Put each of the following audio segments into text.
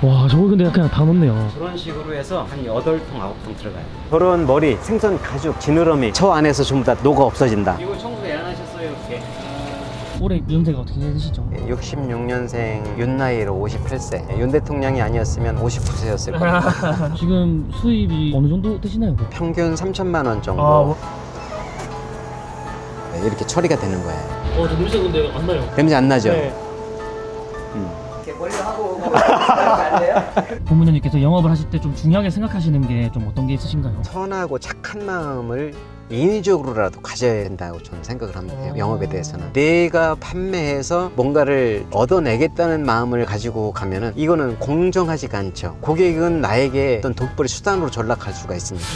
와 저거 근데 그냥 다 넣네요 그런 식으로 해서 한 8통, 9통 들어가요. 그런 머리, 생선 가죽, 지느러미 저 안에서 전부 다 녹아 없어지다. 이거 청소 왜안 하셨어요, 이렇게? 올해 연세가 어떻게 되시죠? 66년생 윤 나이로 58세. 윤 대통령이 아니었으면 59세였을 겁니다. 지금 수입이 어느 정도 되시나요? 평균 3천만 원 정도. 아, 뭐- 네, 이렇게 처리가 되는 거예요. 어, 저 냄새 근데 안 나요. 냄새 안 나죠? 네. 음. 부모님께서 영업을 하실 때 좀 중요하게 생각하시는 게 좀 어떤 게 있으신가요? 선하고 착한 마음을 인위적으로라도 가져야 된다고 저는 생각을 합니다. 어. 영업에 대해서는 내가 판매해서 뭔가를 얻어내겠다는 마음을 가지고 가면은 이거는 공정하지가 않죠. 고객은 나에게 어떤 돈벌이 수단으로 전락할 수가 있습니다.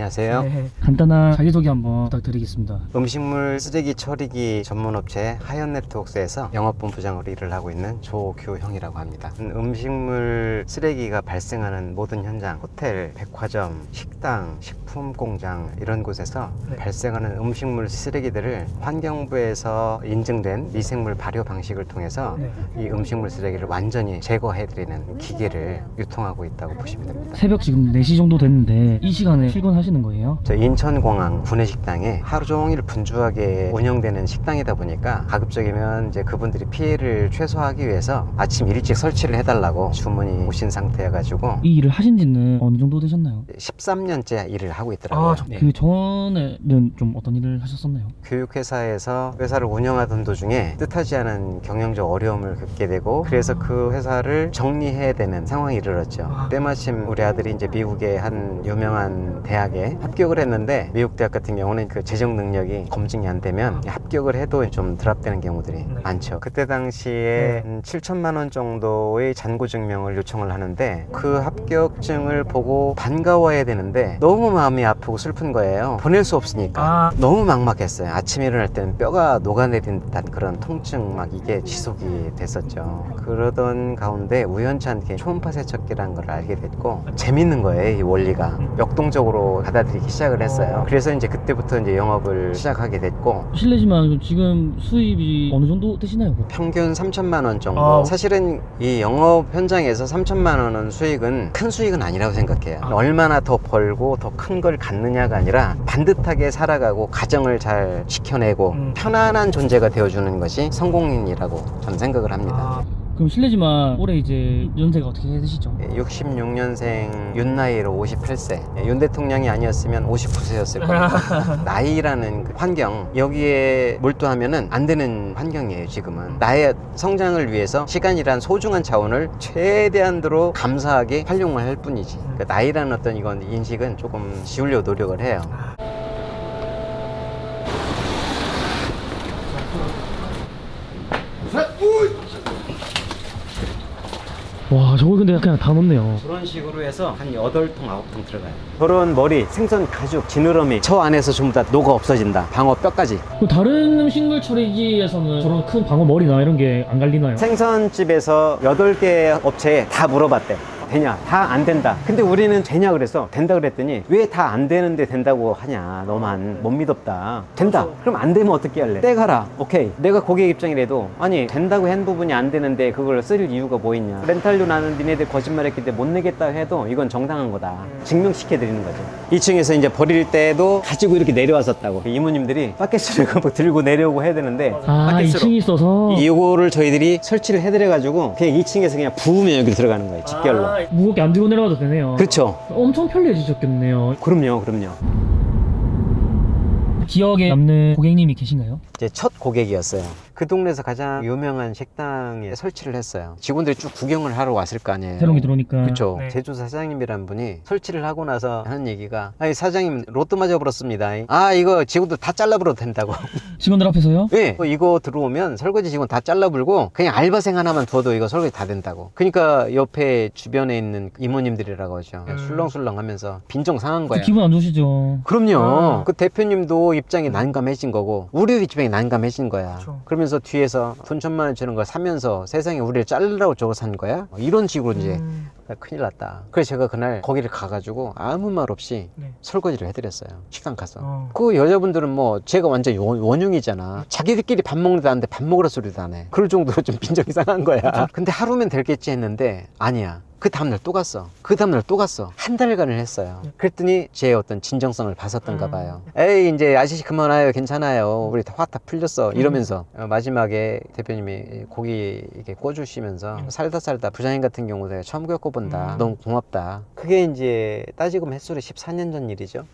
안녕하세요. 네. 간단한 자기소개 한번 부탁드리겠습니다. 음식물 쓰레기 처리기 전문업체 하연네트웍스에서 영업본부장으로 일을 하고 있는 조규형이라고 합니다. 음식물 쓰레기가 발생하는 모든 현장, 호텔, 백화점, 식당, 식품 공장 이런 곳에서 네. 발생하는 음식물 쓰레기들을 환경부에서 인증된 미생물 발효 방식을 통해서 네. 이 음식물 쓰레기를 완전히 제거해드리는 기계를 유통하고 있다고 보시면 됩니다. 새벽 지금 4시 정도 됐는데 이 시간에 출근하시는 거예요? 저 인천공항 구내식당에 하루 종일 분주하게 운영되는 식당이다 보니까 가급적이면 이제 그분들이 피해를 최소화하기 위해서 아침 일찍 설치를 해달라고 주문이 오신 상태여가지고 이 일을 하신 지는 어느 정도 되셨나요? 13년째 일을 하고 있더라고요. 네. 그 전에는 좀 어떤 일을 하셨었나요? 교육회사에서 회사를 운영하던 도중에 뜻하지 않은 경영적 어려움을 겪게 되고 그래서 그 회사를 정리해야 되는 상황이 이르렀죠. 아. 때마침 우리 아들이 이제 미국의 한 유명한 대학에 합격을 했는데 미국 대학 같은 경우는 그 재정 능력이 검증이 안 되면 합격을 해도 좀 드랍되는 경우들이 네. 많죠. 그때 당시에 한 7천만 원 정도의 잔고 증명을 요청을 하는데 그 합격증을 보고 반가워해야 되는데 너무 마음이 아프고 슬픈 거예요. 보낼 수 없으니까. 아. 너무 막막했어요. 아침에 일어날 때는 뼈가 녹아내린 듯한 그런 통증 막 이게 지속이 됐었죠. 그러던 가운데 우연치 않게 초음파 세척기라는 걸 알게 됐고 재밌는 거예요. 이 원리가 역동적으로 받아들이기 시작을 했어요. 그래서 이제 그때부터 이제 영업을 시작하게 됐고 실례지만 지금 수입이 어느 정도 되시나요? 평균 3천만 원 정도. 아. 사실은 이 영업 현장에서 3천만 원은 수익은 큰 수익은 아니라고 생각해요. 아. 얼마나 더 벌고 더 큰 걸 갖느냐가 아니라 반듯하게 살아가고 가정을 잘 지켜내고 음. 편안한 존재가 되어주는 것이 성공인이라고 저는 생각을 합니다. 아, 그럼 실례지만 올해 이제 연세가 어떻게 되시죠? 66년생 윤 나이로 58세. 윤 대통령이 아니었으면 59세였을 겁니다. 나이라는 그 환경 여기에 몰두하면은 안 되는 환경이에요 지금은 나의 성장을 위해서 시간이란 소중한 자원을 최대한으로 감사하게 활용을 할 뿐이지 그 나이라는 어떤 이건 인식은 조금 지우려 노력을 해요 와 저거 근데 그냥 다 넣네요. 그런 식으로 해서 한 8통 9통 들어가요 그런 머리 생선 가죽 지느러미 저 안에서 전부 다 녹아 없어진다 방어 뼈까지 그럼 다른 음식물 처리기에서는 저런 큰 방어 머리나 이런 게 안 갈리나요? 생선집에서 8개 업체에 다 물어봤대. 되냐? 다 안 된다. 근데 우리는 되냐 그래서 된다 그랬더니 왜 다 안 되는데 된다고 하냐? 너만 못 믿었다. 된다. 그럼 안 되면 어떻게 할래? 떼가라. 오케이. 내가 고객 입장이라도 아니 된다고 한 부분이 안 되는데 그걸 쓸 이유가 뭐 있냐? 렌탈료 나는 니네들 거짓말했기 때문에 못 내겠다 해도 이건 정당한 거다. 증명시켜 드리는 거죠. 2층에서 이제 버릴 때도 가지고 이렇게 내려왔었다고. 이모님들이 바켓을 막 들고 내려오고 해야 되는데 아 바켓으로 2층이 있어서 이거를 저희들이 설치를 해드려 가지고 그냥 2층에서 그냥 부으면 여기 들어가는 거예요 직결로 아, 무겁게 안 들고 내려가도 되네요. 그렇죠 엄청 편리해지셨겠네요. 그럼요 그럼요 기억에 남는 고객님이 계신가요? 제 첫 고객이었어요 그 동네에서 가장 유명한 식당에 설치를 했어요 직원들이 쭉 구경을 하러 왔을 거 아니에요 새로운 게 들어오니까. 그렇죠 네. 제주 사장님이란 분이 설치를 하고 나서 하는 얘기가 아니 사장님 로또 맞아 버렸습니다 아 이거 직원들 다 잘라버려도 된다고 직원들 앞에서요? 예, 뭐 이거 들어오면 설거지 직원 다 잘라불고 그냥 알바생 하나만 둬도 이거 설거지 다 된다고. 그러니까 옆에 주변에 있는 이모님들이라고 하죠. 음. 술렁술렁 하면서 빈정 상한 거야. 기분 안 좋으시죠? 그럼요. 아. 그 대표님도 입장이 난감해진 거고 우리 입장이 난감해진 거야. 그렇죠. 그러면서 뒤에서 돈 천만 원 주는 걸 사면서 세상에 우리를 자르라고 저거 산 거야? 뭐 이런 식으로 이제 음. 나 큰일 났다. 그래서 제가 그날 거기를 가가지고 아무 말 없이 네. 설거지를 해드렸어요. 식당 가서. 어. 그 여자분들은 뭐 제가 완전 원- 원흉이잖아. 자기들끼리 밥 먹는다는데 밥 먹으라 소리도 안 해. 그럴 정도로 좀 빈정이 상한 거야. 근데 하루면 될겠지 했는데 아니야. 그 다음날 또 갔어. 그 다음날 또 갔어. 한 달간을 했어요. 그랬더니 제 어떤 진정성을 봤었던가 음. 봐요. 에이 이제 아저씨 그만 와요. 괜찮아요. 우리 다화다 풀렸어. 이러면서 어, 마지막에 대표님이 고기 이렇게 꿔주시면서 음. 살다 살다 부장님 같은 경우 내가 처음 겪어본 다. 음. 너무 고맙다. 그게 이제 따지고 보면 햇소리 14년 전 일이죠.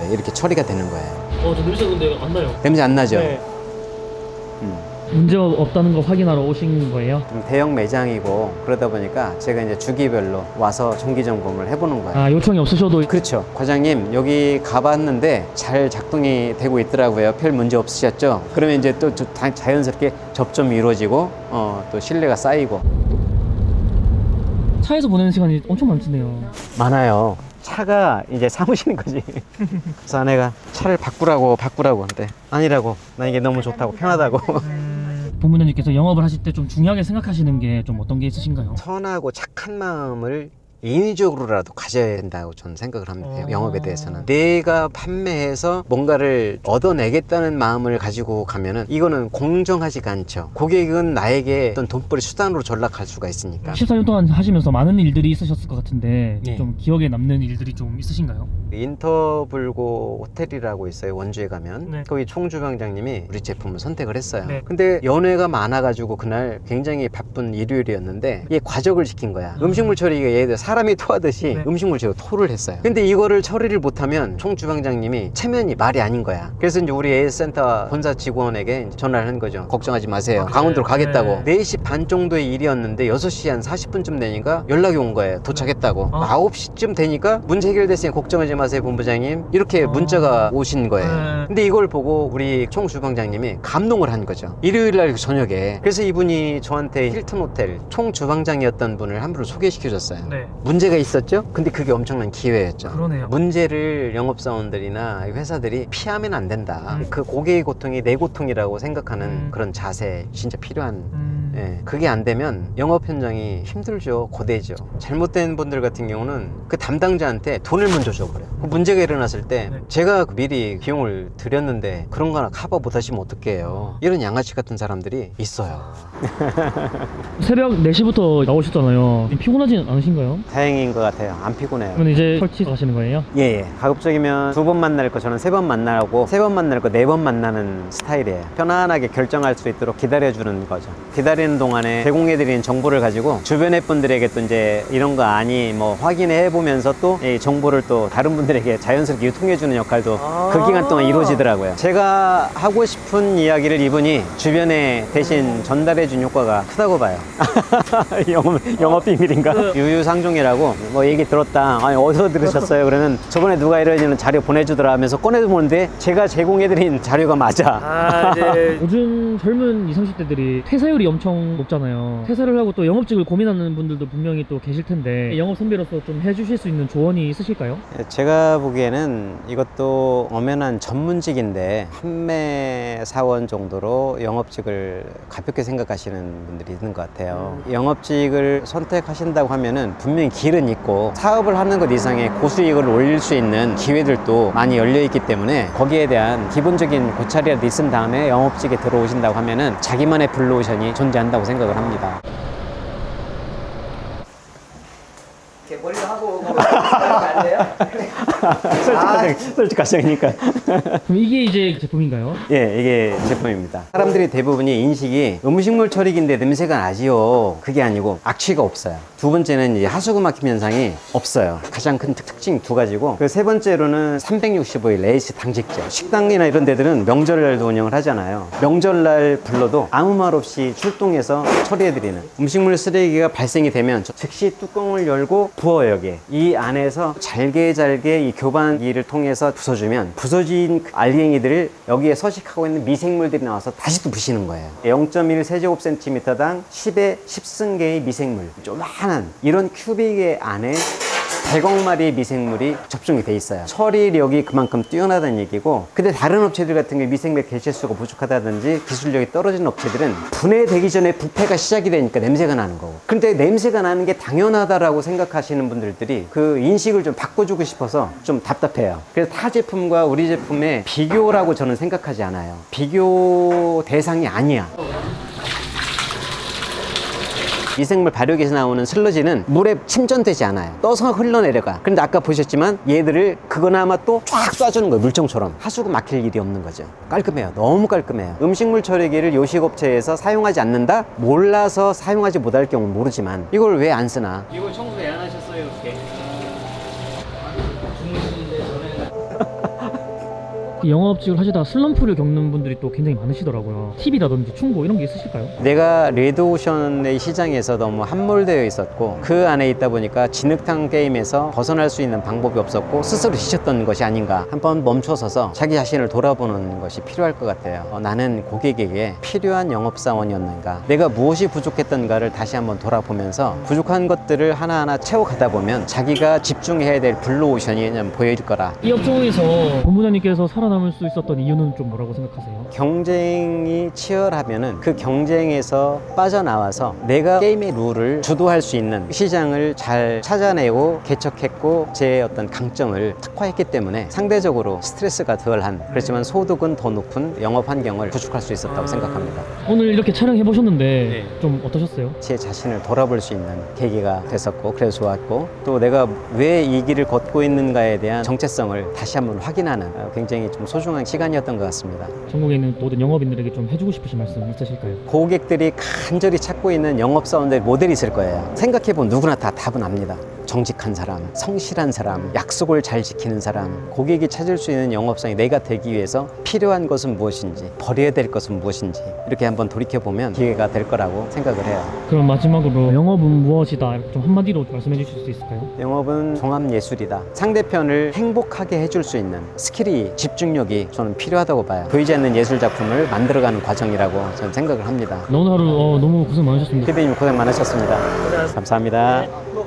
네, 이렇게 처리가 되는 거예요. 어, 저 냄새 근데 안 나요. 냄새 안 나죠? 네. 음. 문제 없다는 거 확인하러 오신 거예요? 좀 대형 매장이고 그러다 보니까 제가 이제 주기별로 와서 정기 점검을 해보는 거예요. 아, 요청이 없으셔도 그렇죠. 과장님, 여기 가봤는데 잘 작동이 되고 있더라고요. 별 문제 없으셨죠? 그러면 이제 또 자연스럽게 접점이 이루어지고, 어, 또 신뢰가 쌓이고. 차에서 보내는 시간이 엄청 많겠네요. 많아요. 차가 이제 사무실인 거지. 그래서 아내가 차를 바꾸라고, 바꾸라고 하는데, 아니라고. 나 이게 너무 좋다고, 편하다고. 본부장님께서 영업을 하실 때 좀 중요하게 생각하시는 게 좀 어떤 게 있으신가요? 선하고 착한 마음을 인위적으로라도 가져야 된다고 저는 생각을 합니다. 어. 영업에 대해서는. 내가 판매해서 뭔가를 얻어내겠다는 마음을 가지고 가면은 이거는 공정하지가 않죠. 고객은 나에게 어떤 돈벌이 수단으로 전락할 수가 있으니까. 14년 동안 하시면서 많은 일들이 있으셨을 것 같은데 네. 좀 기억에 남는 일들이 좀 있으신가요? 인터불고 호텔이라고 있어요. 원주에 가면. 네. 거기 총주방장님이 우리 제품을 선택을 했어요. 네. 근데 연회가 많아가지고 그날 굉장히 바쁜 일요일이었는데 이게 과적을 시킨 거야. 음식물 처리가 예를 들어 사람이 토하듯이 네. 음식물 처리가 토를 했어요. 근데 이거를 처리를 못하면 총 주방장님이 체면이 말이 아닌 거야. 그래서 이제 우리 AS센터 본사 직원에게 전화를 한 거죠. 걱정하지 마세요. 아? 강원도로 가겠다고. 네. 4시 반 정도의 일이었는데 6시 한 40분쯤 되니까 연락이 온 거예요. 도착했다고. 아. 아. 9시쯤 되니까 문제 해결됐으니 걱정하지 마세요, 본부장님. 이렇게 아. 문자가 오신 거예요. 네. 근데 이걸 보고 우리 총 주방장님이 감동을 한 거죠. 일요일 날 저녁에. 그래서 이분이 저한테 힐튼 호텔 총 주방장이었던 분을 한 분을 소개시켜줬어요. 네. 문제가 있었죠? 근데 그게 엄청난 기회였죠. 그러네요. 문제를 영업사원들이나 회사들이 피하면 안 된다. 음. 그 고객의 고통이 내 고통이라고 생각하는 음. 그런 자세 진짜 필요한 음. 예, 그게 안 되면 영업 현장이 힘들죠, 고되죠. 잘못된 분들 같은 경우는 그 담당자한테 돈을 먼저 줘버려요. 그 문제가 일어났을 때 네. 제가 비밀히 비용을 드렸는데 그런 거 하나 커버 못 하시면 어떡해요. 이런 양아치 같은 사람들이 있어요. 새벽 4시부터 나오셨잖아요. 피곤하진 않으신가요? 다행인 것 같아요. 안 피곤해요. 그러면 이제 설치 가시는 거예요? 예, 예. 가급적이면 두 번 만날 거 저는 세 번 만나고 세 번 만날 거 네 번 만나는 스타일이에요. 편안하게 결정할 수 있도록 기다려주는 거죠. 기다리 는 동안에 제공해드리는 정보를 가지고 주변의 분들에게 또 이제 이런 거 아니 뭐 확인해 보면서 또 이 정보를 또 다른 분들에게 자연스럽게 유통해주는 역할도 그 기간 동안 이루어지더라고요. 제가 하고 싶은 이야기를 이분이 주변에 대신 전달해준 효과가 크다고 봐요. 영업, 영업 비밀인가? 유유상종이라고 뭐 얘기 들었다. 아니 어디서 들으셨어요? 그러면 저번에 누가 이러는 자료 보내주더라 하면서 꺼내보는데 제가 제공해드린 자료가 맞아. 아, 이제 요즘 젊은 20, 30대들이 퇴사율이 엄청 높잖아요. 퇴사를 하고 또 영업직을 고민하는 분들도 분명히 또 계실 텐데 영업 선배로서 좀 해주실 수 있는 조언이 있으실까요? 제가 보기에는 이것도 엄연한 전문직인데 판매 사원 정도로 영업직을 가볍게 생각하시는 분들이 있는 것 같아요. 영업직을 선택하신다고 하면은 분명히 길은 있고 사업을 하는 것 이상의 고수익을 올릴 수 있는 기회들도 많이 열려 있기 때문에 거기에 대한 기본적인 고찰이라도 있은 다음에 영업직에 들어오신다고 하면은 자기만의 블루오션이 존재 한다고 생각을 합니다. 이렇게 멀리 하고 안 돼요? 솔직하시, 솔직하시니까. 그럼 이게 이제 제품인가요? 예, 이게 제품입니다. 사람들이 대부분이 인식이 음식물 처리기인데 냄새가 나지요. 그게 아니고 악취가 없어요. 두 번째는 이제 하수구 막힘 현상이 없어요. 가장 큰 특- 특징 두 가지고 그 세 번째로는 365일 레이스 당직제. 식당이나 이런 데들은 명절날도 운영을 하잖아요. 명절날 불러도 아무 말 없이 출동해서 처리해드리는 음식물 쓰레기가 발생이 되면 저- 즉시 뚜껑을 열고 부어요 여기에. 이 안에서 잘게 잘게 이 교반기를 통해서 부숴주면 부서진 그 알갱이들을 여기에 서식하고 있는 미생물들이 나와서 다시 또 부시는 거예요. 0.1 세제곱센티미터당 10에 10승계의 미생물, 조만한 이런 큐빅의 안에 100억 마리의 미생물이 접종이 돼 있어요. 처리력이 그만큼 뛰어나다는 얘기고 근데 다른 업체들 같은 경우 미생물 개체수가 부족하다든지 기술력이 떨어진 업체들은 분해되기 전에 부패가 시작이 되니까 냄새가 나는 거고 근데 냄새가 나는 게 당연하다라고 생각하시는 분들들이 그 인식을 좀 바꿔주고 싶어서 좀 답답해요. 그래서 타 제품과 우리 제품의 비교라고 저는 생각하지 않아요. 비교 대상이 아니야. 미생물 발효기에서 나오는 슬러지는 물에 침전되지 않아요. 떠서 흘러내려가. 그런데 아까 보셨지만 얘들을 그거나마 또 쫙 쏴주는 거예요. 물총처럼. 하수구 막힐 일이 없는 거죠. 깔끔해요. 너무 깔끔해요. 음식물 처리기를 요식업체에서 사용하지 않는다? 몰라서 사용하지 못할 경우는 모르지만 이걸 왜 안 쓰나? 이거 청소 왜안 하셨어요, 영업직을 하시다가 슬럼프를 겪는 분들이 또 굉장히 많으시더라고요. 팁이라든지 충고 이런 게 있으실까요? 내가 레드오션의 시장에서 너무 함몰되어 있었고 그 안에 있다 보니까 진흙탕 게임에서 벗어날 수 있는 방법이 없었고 스스로 지쳤던 것이 아닌가 한번 멈춰서서 자기 자신을 돌아보는 것이 필요할 것 같아요 어, 나는 고객에게 필요한 영업사원이었는가 내가 무엇이 부족했던가를 다시 한번 돌아보면서 부족한 것들을 하나하나 채워가다 보면 자기가 집중해야 될 블루오션이 보일 거라 이 업종에서 본부장님께서 살아남 을 수 있었던 이유는 좀 뭐라고 생각하세요? 경쟁이 치열하면은 그 경쟁에서 빠져나와서 내가 게임의 룰을 주도할 수 있는 시장을 잘 찾아내고 개척했고 제 어떤 강점을 특화했기 때문에 상대적으로 스트레스가 덜한 그렇지만 소득은 더 높은 영업 환경을 구축할 수 있었다고 생각합니다. 오늘 이렇게 촬영해 보셨는데 좀 어떠셨어요? 제 자신을 돌아볼 수 있는 계기가 됐었고 그래서 좋았고 또 내가 왜 이 길을 걷고 있는가에 대한 정체성을 다시 한번 확인하는 어, 굉장히 좀 소중한 시간이었던 것 같습니다. 전국에 있는 모든 영업인들에게 좀 해주고 싶으신 말씀 있으실까요? 고객들이 간절히 찾고 있는 영업 사원들 모델이 있을 거예요. 생각해보면 누구나 다 답은 압니다. 정직한 사람, 성실한 사람, 약속을 잘 지키는 사람, 고객이 찾을 수 있는 영업사원이 내가 되기 위해서 필요한 것은 무엇인지, 버려야 될 것은 무엇인지, 이렇게 한번 돌이켜보면 기회가 될 거라고 생각을 해요. 그럼 마지막으로 영업은 무엇이다 이렇게 좀 한마디로 말씀해 주실 수 있을까요? 영업은 종합예술이다. 상대편을 행복하게 해줄 수 있는 스킬이, 집중력이 저는 필요하다고 봐요. 보이지 않는 예술 작품을 만들어가는 과정이라고 저는 생각을 합니다. 오늘 하루 어, 너무 고생 많으셨습니다. 피디님 고생 많으셨습니다. 감사합니다. 뭐